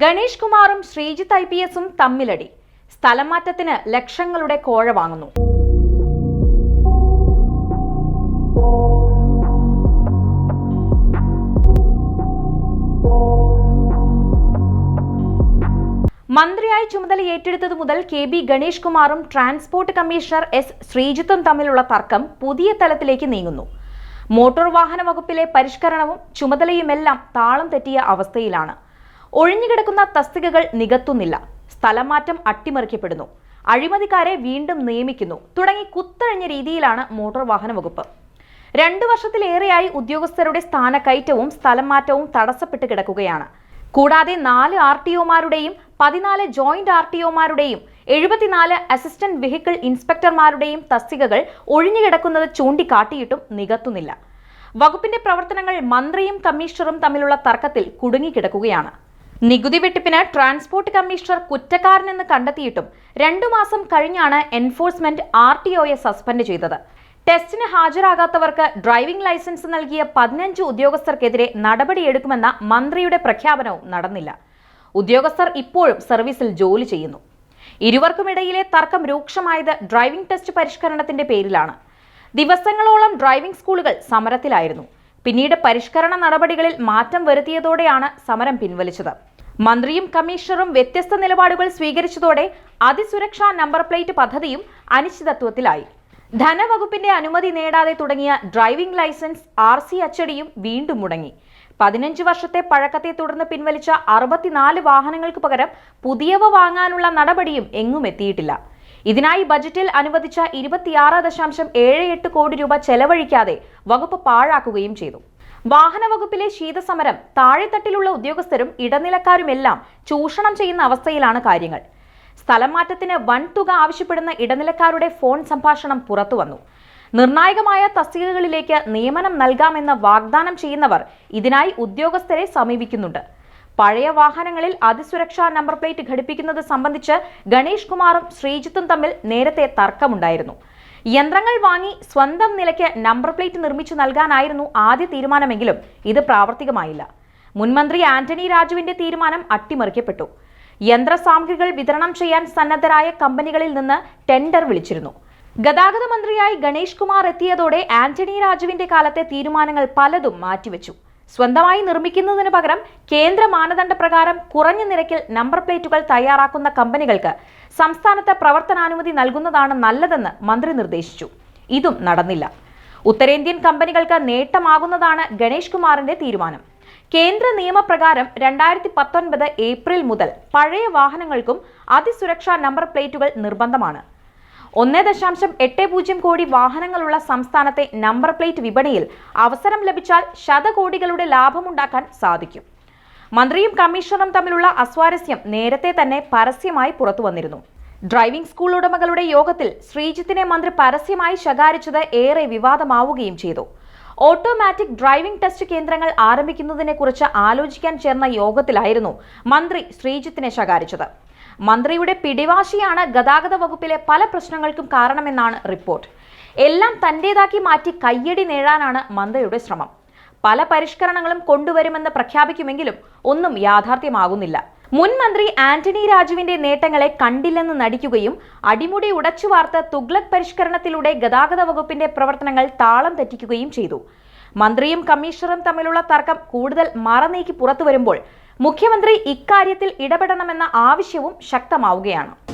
ഗണേഷ് കുമാറും Sreejith I P എസും തമ്മിലടി. സ്ഥലമാറ്റത്തിന് ലക്ഷങ്ങളുടെ കോഴ വാങ്ങുന്നു. മന്ത്രിയായി ചുമതല ഏറ്റെടുത്തതു മുതൽ കെ ബി ഗണേഷ് കുമാറും ട്രാൻസ്പോർട്ട് കമ്മീഷണർ എസ് ശ്രീജിത്തും തമ്മിലുള്ള തർക്കം പുതിയ തലത്തിലേക്ക് നീങ്ങുന്നു. മോട്ടോർ വാഹന വകുപ്പിലെ പരിഷ്കരണവും ചുമതലയുമെല്ലാം താളം തെറ്റിയ അവസ്ഥയിലാണ്. ഒഴിഞ്ഞുകിടക്കുന്ന തസ്തികകൾ നികത്തുന്നില്ല. സ്ഥലമാറ്റം അട്ടിമറിക്കപ്പെടുന്നു. അഴിമതിക്കാരെ വീണ്ടും നിയമിക്കുന്നു. തുടങ്ങി കുത്തഴിഞ്ഞ രീതിയിലാണ് മോട്ടോർ വാഹന വകുപ്പ്. രണ്ടു വർഷത്തിലേറെയായി ഉദ്യോഗസ്ഥരുടെ സ്ഥാനക്കയറ്റവും സ്ഥലം മാറ്റവും തടസ്സപ്പെട്ട് കിടക്കുകയാണ്. കൂടാതെ നാല് ആർ ടി ഒമാരുടെയും പതിനാല് ജോയിന്റ് ആർ ടി ഒമാരുടെയും എഴുപത്തിനാല് അസിസ്റ്റന്റ് വെഹിക്കിൾ ഇൻസ്പെക്ടർമാരുടെയും തസ്തികകൾ ഒഴിഞ്ഞുകിടക്കുന്നത് ചൂണ്ടിക്കാട്ടിയിട്ടും നികത്തുന്നില്ല. വകുപ്പിന്റെ പ്രവർത്തനങ്ങൾ മന്ത്രിയും കമ്മീഷണറും തമ്മിലുള്ള തർക്കത്തിൽ കുടുങ്ങിക്കിടക്കുകയാണ്. നികുതി വെട്ടിപ്പിന് ട്രാൻസ്പോർട്ട് കമ്മീഷണർ കുറ്റക്കാരനെന്ന് കണ്ടെത്തിയിട്ടും രണ്ടു മാസം കഴിഞ്ഞാണ് എൻഫോഴ്സ്മെന്റ് ആർ ടി ഒയെ സസ്പെൻഡ് ചെയ്തത്. ടെസ്റ്റിന് ഹാജരാകാത്തവർക്ക് ഡ്രൈവിംഗ് ലൈസൻസ് നൽകിയ പതിനഞ്ച് ഉദ്യോഗസ്ഥർക്കെതിരെ നടപടിയെടുക്കുമെന്ന മന്ത്രിയുടെ പ്രഖ്യാപനവും നടന്നില്ല. ഉദ്യോഗസ്ഥർ ഇപ്പോഴും സർവീസിൽ ജോലി ചെയ്യുന്നു. ഇരുവർക്കുമിടയിലെ തർക്കം രൂക്ഷമായത് ഡ്രൈവിംഗ് ടെസ്റ്റ് പരിഷ്കരണത്തിന്റെ പേരിലാണ്. ദിവസങ്ങളോളം ഡ്രൈവിംഗ് സ്കൂളുകൾ സമരത്തിലായിരുന്നു. പിന്നീട് പരിഷ്കരണ നടപടികളിൽ മാറ്റം വരുത്തിയതോടെയാണ് സമരം പിൻവലിച്ചത്. മന്ത്രിയും കമ്മീഷണറും വ്യത്യസ്ത നിലപാടുകൾ സ്വീകരിച്ചതോടെ അതിസുരക്ഷാ നമ്പർ പ്ലേറ്റ് പദ്ധതിയും അനിശ്ചിതത്വത്തിലായി. ധനവകുപ്പിന്റെ അനുമതി നേടാതെ തുടങ്ങിയ ഡ്രൈവിംഗ് ലൈസൻസ് ആർ സി അച്ചടിയും വീണ്ടും മുടങ്ങി. പതിനഞ്ച് വർഷത്തെ പഴക്കത്തെ തുടർന്ന് പിൻവലിച്ച അറുപത്തിനാല് വാഹനങ്ങൾക്ക് പകരം പുതിയവ വാങ്ങാനുള്ള നടപടിയും എങ്ങും എത്തിയിട്ടില്ല. ഇതിനായി ബജറ്റിൽ അനുവദിച്ച ഇരുപത്തിയാറ് ദശാംശം ഏഴ് എട്ട് കോടി രൂപ ചെലവഴിക്കാതെ വകുപ്പ് പാഴാക്കുകയും ചെയ്തു. വാഹന വകുപ്പിലെ ശീതസമരം താഴെത്തട്ടിലുള്ള ഉദ്യോഗസ്ഥരും ഇടനിലക്കാരുമെല്ലാം ചൂഷണം ചെയ്യുന്ന അവസ്ഥയിലാണ് കാര്യങ്ങൾ. സ്ഥലം മാറ്റത്തിന് വൻ തുക ആവശ്യപ്പെടുന്ന ഇടനിലക്കാരുടെ ഫോൺ സംഭാഷണം പുറത്തു വന്നു നിർണായകമായ തസ്തികകളിലേക്ക് നിയമനം നൽകാമെന്ന് വാഗ്ദാനം ചെയ്യുന്നവർ ഇതിനായി ഉദ്യോഗസ്ഥരെ സമീപിക്കുന്നുണ്ട്. പഴയ വാഹനങ്ങളിൽ അതിസുരക്ഷാ നമ്പർ പ്ലേറ്റ് ഘടിപ്പിക്കുന്നത് സംബന്ധിച്ച് ഗണേഷ് കുമാറും ശ്രീജിത്തും തമ്മിൽ നേരത്തെ തർക്കമുണ്ടായിരുന്നു. യന്ത്രങ്ങൾ വാങ്ങി സ്വന്തം നിലയ്ക്ക് നമ്പർ പ്ലേറ്റ് നിർമ്മിച്ചു നൽകാനായിരുന്നു ആദ്യ തീരുമാനമെങ്കിലും ഇത് പ്രാവർത്തികമായില്ല. മുൻമന്ത്രി ആന്റണി രാജുവിന്റെ തീരുമാനം അട്ടിമറിക്കപ്പെട്ടു. യന്ത്രസാമഗ്രികൾ വിതരണം ചെയ്യാൻ സന്നദ്ധരായ കമ്പനികളിൽ നിന്ന് ടെൻഡർ വിളിച്ചിരുന്നു. ഗതാഗത മന്ത്രിയായി ഗണേഷ് കുമാർ എത്തിയതോടെ ആന്റണി രാജുവിന്റെ കാലത്തെ തീരുമാനങ്ങൾ പലതും മാറ്റിവെച്ചു. സ്വന്തമായി നിർമ്മിക്കുന്നതിന് പകരം കേന്ദ്ര മാനദണ്ഡ പ്രകാരം കുറഞ്ഞ നിരക്കിൽ നമ്പർ പ്ലേറ്റുകൾ തയ്യാറാക്കുന്ന കമ്പനികൾക്ക് സംസ്ഥാനത്ത് പ്രവർത്തനാനുമതി നൽകുന്നതാണ് നല്ലതെന്ന് മന്ത്രി നിർദ്ദേശിച്ചു. ഇതും നടന്നില്ല. ഉത്തരേന്ത്യൻ കമ്പനികൾക്ക് നേട്ടമാകുന്നതാണ് ഗണേഷ് കുമാറിന്റെ തീരുമാനം. കേന്ദ്ര നിയമപ്രകാരം രണ്ടായിരത്തി പത്തൊൻപത് ഏപ്രിൽ മുതൽ പഴയ വാഹനങ്ങൾക്കും അതിസുരക്ഷാ നമ്പർ പ്ലേറ്റുകൾ നിർബന്ധമാണ്. ഒന്ന് ദശാംശം എട്ട് പൂജ്യം കോടി വാഹനങ്ങളുള്ള സംസ്ഥാനത്തെ നമ്പർ പ്ലേറ്റ് വിപണിയിൽ അവസരം ലഭിച്ചാൽ ശതകോടികളുടെ ലാഭമുണ്ടാക്കാൻ സാധിക്കും. മന്ത്രിയും കമ്മീഷണറും തമ്മിലുള്ള അസ്വാരസ്യം നേരത്തെ തന്നെ പരസ്യമായി പുറത്തു വന്നിരുന്നു ഡ്രൈവിംഗ് സ്കൂൾ ഉടമകളുടെ യോഗത്തിൽ ശ്രീജിത്തിനെ മന്ത്രി പരസ്യമായി ശകാരിച്ചത് ഏറെ വിവാദമാവുകയും ചെയ്തു. ഓട്ടോമാറ്റിക് ഡ്രൈവിംഗ് ടെസ്റ്റ് കേന്ദ്രങ്ങൾ ആരംഭിക്കുന്നതിനെക്കുറിച്ച് ആലോചിക്കാൻ ചേർന്ന യോഗത്തിലായിരുന്നു മന്ത്രി ശ്രീജിത്തിനെ ശകാരിച്ചത്. മന്ത്രിയുടെ പിടിവാശിയാണ് ഗതാഗത വകുപ്പിലെ പല പ്രശ്നങ്ങൾക്കും കാരണമെന്നാണ് റിപ്പോർട്ട്. എല്ലാം തന്റേതാക്കി മാറ്റി കയ്യടി നേടാനാണ് മന്ത്രിയുടെ ശ്രമം. പല പരിഷ്കരണങ്ങളും കൊണ്ടുവരുമെന്ന് പ്രഖ്യാപിക്കുമെങ്കിലും ഒന്നും യാഥാർത്ഥ്യമാകുന്നില്ല. മുൻ മന്ത്രി ആന്റണി രാജുവിന്റെ നേട്ടങ്ങളെ കണ്ടില്ലെന്ന് നടിക്കുകയും അടിമുടി ഉടച്ചു വാർത്ത തുഗ്ലക് പരിഷ്കരണത്തിലൂടെ ഗതാഗത വകുപ്പിന്റെ പ്രവർത്തനങ്ങൾ താളം തെറ്റിക്കുകയും ചെയ്തു. മന്ത്രിയും കമ്മീഷണറും തമ്മിലുള്ള തർക്കം കൂടുതൽ മറനീക്കി പുറത്തു വരുമ്പോൾ മുഖ്യമന്ത്രി ഇക്കാര്യത്തിൽ ഇടപെടണമെന്ന ആവശ്യവും ശക്തമാവുകയാണ്